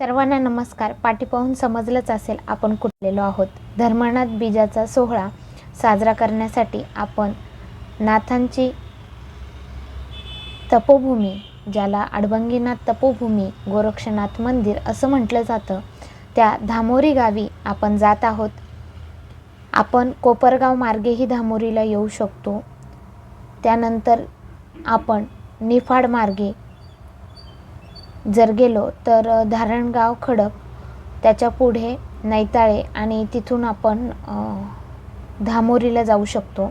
सर्वांना नमस्कार. पाठी पाहून समजलंच असेल आपण कुठलेलो आहोत. धर्मनाथ बीजाचा सोहळा साजरा करण्यासाठी आपण नाथांची तपोभूमी ज्याला अडबंगीनाथ तपोभूमी गोरक्षनाथ मंदिर असं म्हटलं जातं त्या धामोरी गावी आपण जात आहोत. आपण कोपरगाव मार्गेही धामोरीला येऊ शकतो. त्यानंतर आपण निफाड मार्गे जर गेलो तर धारणगाव खडक त्याच्या पुढे नैताळे आणि तिथून आपण धामोरीला जाऊ शकतो.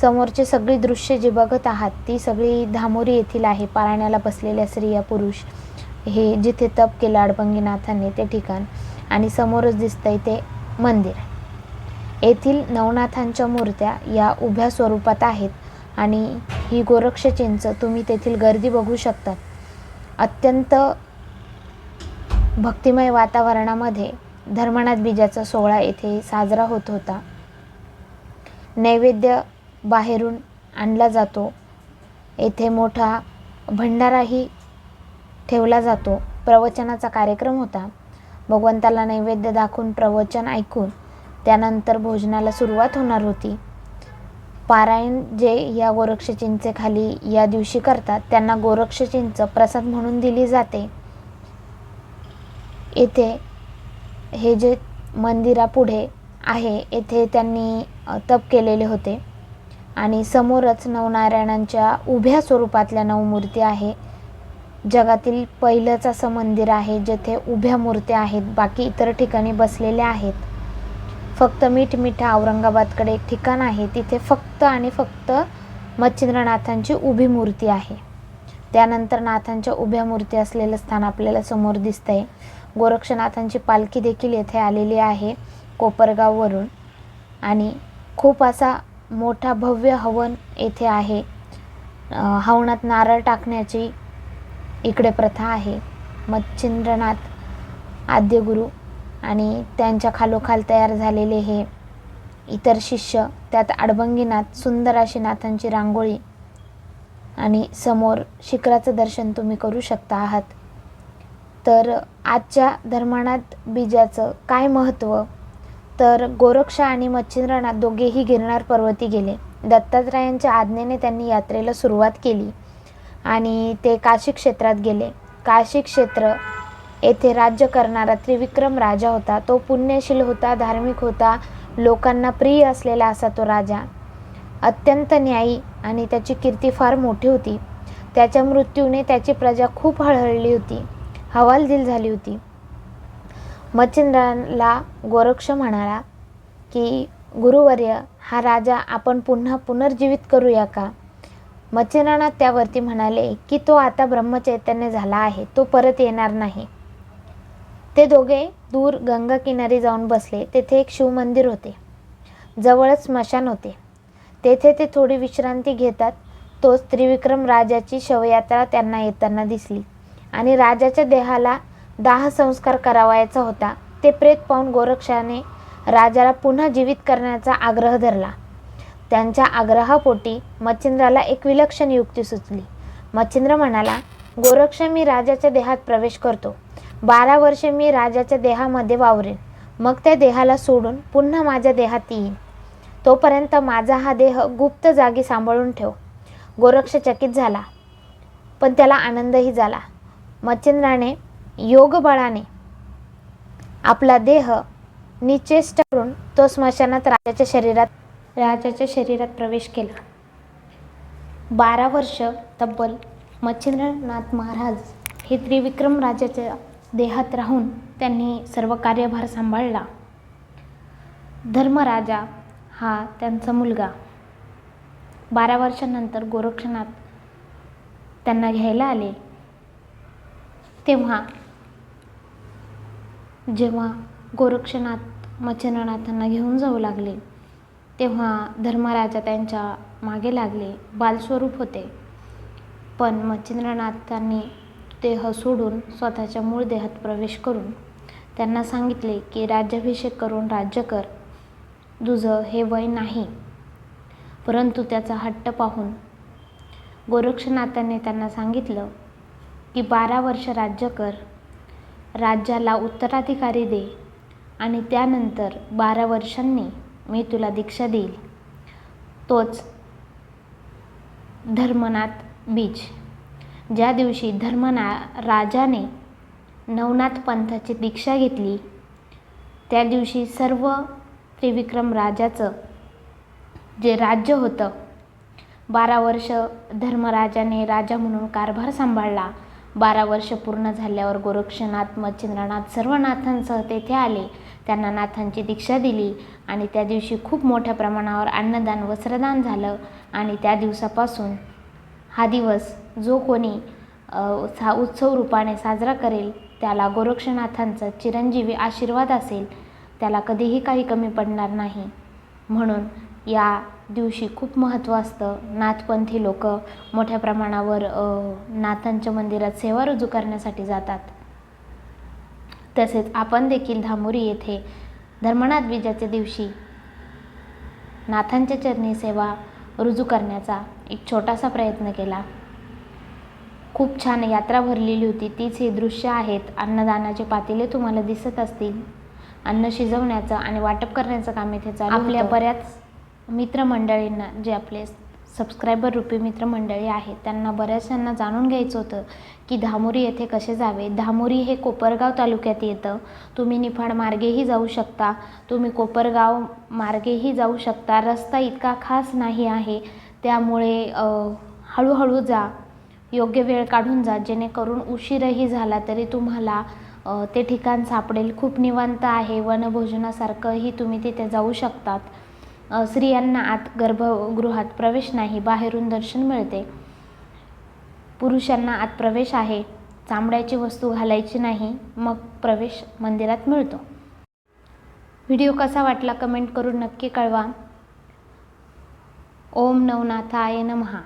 समोरचे सगळी दृश्य जी बघत आहात ती सगळी धामोरी येथील आहे. पाळण्याला बसलेल्या स्त्रिया पुरुष हे जिथे तप केलं अडबंगीनाथांनी ते ठिकाण आणि समोरच दिसतंय ते मंदिर. येथील नवनाथांच्या मूर्त्या या उभ्या स्वरूपात आहेत आणि ही गोरक्ष चिंच तुम्ही तेथील गर्दी बघू शकतात. अत्यंत भक्तिमय वातावरणामध्ये धर्मनाथ बीजाचा सोहळा येथे साजरा होत होता. नैवेद्य बाहेरून आणला जातो. येथे मोठा भंडाराही ठेवला जातो. प्रवचनाचा कार्यक्रम होता. भगवंताला नैवेद्य दाखवून प्रवचन ऐकून त्यानंतर भोजनाला सुरुवात होणार होती. पारायण जे या गोरक्षचिंचे खाली या दिवशी करतात त्यांना गोरक्षचिंच प्रसाद म्हणून दिली जाते. येथे हे जे मंदिरापुढे आहे येथे त्यांनी तप केलेले होते. आणि समोरच नवनारायणांच्या उभ्या स्वरूपातल्या नवमूर्ती आहे. जगातील पहिलंच असं मंदिर आहे जेथे उभ्या मूर्त्या आहेत बाकी इतर ठिकाणी बसलेल्या आहेत. फक्त मीठ मिठा औरंगाबादकडे एक ठिकाण आहे. तिथे फक्त आणि फक्त मच्छिंद्रनाथांची उभी मूर्ती आहे. त्यानंतर नाथांच्या उभ्या मूर्ती असलेलं स्थान आपल्याला समोर दिसतंय. गोरक्षनाथांची पालखी देखील येथे आलेली आहे कोपरगाववरून. आणि खूप असा मोठा भव्य हवन येथे आहे. हवनात नारळ टाकण्याची इकडे प्रथा आहे. मच्छिंद्रनाथ आद्यगुरू आणि त्यांच्या खालोखाल तयार झालेले हे इतर शिष्य त्यात अडबंगीनाथ सुंदर अशी नाथांची रांगोळी आणि समोर शिखराचं दर्शन तुम्ही करू शकता आहात. तर आजच्या धर्माणात बीजाचं काय महत्त्व? तर गोरक्ष आणि मच्छिंद्रनाथ दोघेही गिरणार पर्वती गेले. दत्तात्रयांच्या आज्ञेने त्यांनी यात्रेला सुरुवात केली आणि ते काशी क्षेत्रात गेले. काशी क्षेत्र येथे राज्य करणारा त्रिविक्रम राजा होता. तो पुण्यशील होता धार्मिक होता लोकांना प्रिय असलेला असा तो राजा. अत्यंत न्यायी आणि त्याची कीर्ती फार मोठी होती. त्याच्या मृत्यूने त्याची प्रजा खूप हळहळली होती. हवालदिल झाली होती. मच्छिंद्राला गोरक्ष म्हणाला की गुरुवर्य हा राजा आपण पुन्हा पुनर्जीवित करूया का? मच्छिंद्रनाथ त्यावरती म्हणाले की तो आता ब्रह्मचैतन्य झाला आहे. तो परत येणार नाही. ते दोघे दूर गंगा किनारी जाऊन बसले. तेथे एक शिवमंदिर होते. जवळच स्मशान होते. तेथे ते थोडी विश्रांती घेतात. तोच त्रिविक्रम राजाची शवयात्रा त्यांना येताना दिसली. आणि राजाच्या देहाला दाह संस्कार करावायचा होता. ते प्रेत पाहून गोरक्षाने राजाला पुन्हा जीवित करण्याचा आग्रह धरला. त्यांच्या आग्रहापोटी मच्छिंद्राला एक विलक्षण युक्ती सुचली. मच्छिंद्र म्हणाला गोरक्ष मी राजाच्या देहात प्रवेश करतो. बारा वर्षे मी राजाच्या देहामध्ये वावरेन. मग त्या देहाला सोडून पुन्हा माझ्या देहात येईन. तोपर्यंत माझा हा देह गुप्त जागी सांभाळून ठेव. गोरक्ष चकित झाला. पण त्याला आनंदही झाला. मच्छिंद्राने योगबळाने आपला देह निचेष्ट करून तो स्मशानात राजाच्या शरीरात राजाच्या शरीरात प्रवेश केला. बारा वर्ष तब्बल मच्छिंद्रनाथ महाराज हे त्रिविक्रम राजाच्या देहात राहून त्यांनी सर्व कार्यभार सांभाळला. धर्मराजा हा त्यांचा मुलगा. बारा वर्षानंतर गोरक्षनाथ त्यांना घ्यायला आले. तेव्हा जेव्हा गोरक्षनाथ मच्छिंद्रनाथांना घेऊन जाऊ लागले तेव्हा धर्मराजा त्यांच्या मागे लागले. बालस्वरूप होते. पण मच्छिंद्रनाथांनी देह सोडून स्वतःच्या मूळ देहात प्रवेश करून त्यांना सांगितले की राज्याभिषेक करून राज्य कर. तुझं हे वय नाही. परंतु त्याचा हट्ट पाहून गोरक्षनाथांनी त्यांना सांगितलं की बारा वर्ष राज्य कर. राज्याला उत्तराधिकारी दे आणि त्यानंतर बारा वर्षांनी मी तुला दीक्षा देईल. तोच धर्मनाथ बीज. ज्या दिवशी धर्मना राजाने नवनाथ पंथाची दीक्षा घेतली त्या दिवशी सर्व त्रिविक्रम राजाचं जे राज्य होतं बारा वर्ष धर्मराजाने राजा म्हणून कारभार सांभाळला. बारा वर्ष पूर्ण झाल्यावर गोरक्षनाथ मच्छिंद्रनाथ सर्व नाथांसह तेथे आले. त्यांना नाथांची दीक्षा दिली आणि त्या दिवशी खूप मोठ्या प्रमाणावर अन्नदान वस्त्रदान झालं आणि त्या दिवसापासून हा दिवस जो कोणी सा उत्सव रूपाने साजरा करेल त्याला गोरक्षनाथांचा चिरंजीवी आशीर्वाद असेल त्याला कधीही काही कमी पडणार नाही. म्हणून या दिवशी खूप महत्त्व असतं. नाथपंथी लोक मोठ्या प्रमाणावर नाथांच्या मंदिरात सेवा रुजू करण्यासाठी जातात. तसेच आपण देखील धामुरी येथे धर्मनाथ बीजाच्या दिवशी नाथांच्या चरणी सेवा रुजू करण्याचा एक छोटासा प्रयत्न केला. खूप छान यात्रा भरलेली होती. तीच हे दृश्य आहेत. अन्नदानाचे पातेले तुम्हाला दिसत असतील. अन्न शिजवण्याचं आणि वाटप करण्याचं काम इथे चालू आपल्या बऱ्याच मित्रमंडळींना जे आपले सबस्क्रायबर रूपी मित्रमंडळी आहेत. त्यांना बऱ्याचशांना जाणून घ्यायचं होतं की धामोरी येथे कसे जावे? धामोरी हे कोपरगाव तालुक्यात येतं. तुम्ही निफाड मार्गेही जाऊ शकता. तुम्ही कोपरगाव मार्गेही जाऊ शकता. रस्ता इतका खास नाही आहे. त्यामुळे हळूहळू जा. योग्य वेळ काढून जा. जेणेकरून उशीरही झाला तरी तुम्हाला ते ठिकाण सापडेल. खूप निवांत आहे. वनभोजनासारखंही तुम्ही तिथे जाऊ शकतात. स्त्रियांना आत गर्भगृहात प्रवेश नाही बाहेरून दर्शन मिळते. पुरुषांना आत प्रवेश आहे चामड्याची वस्तू घालायची नाही मग प्रवेश मंदिरात मिळतो. व्हिडिओ कसा वाटला कमेंट करून नक्की कळवा. ओम नवनाथाय नमहा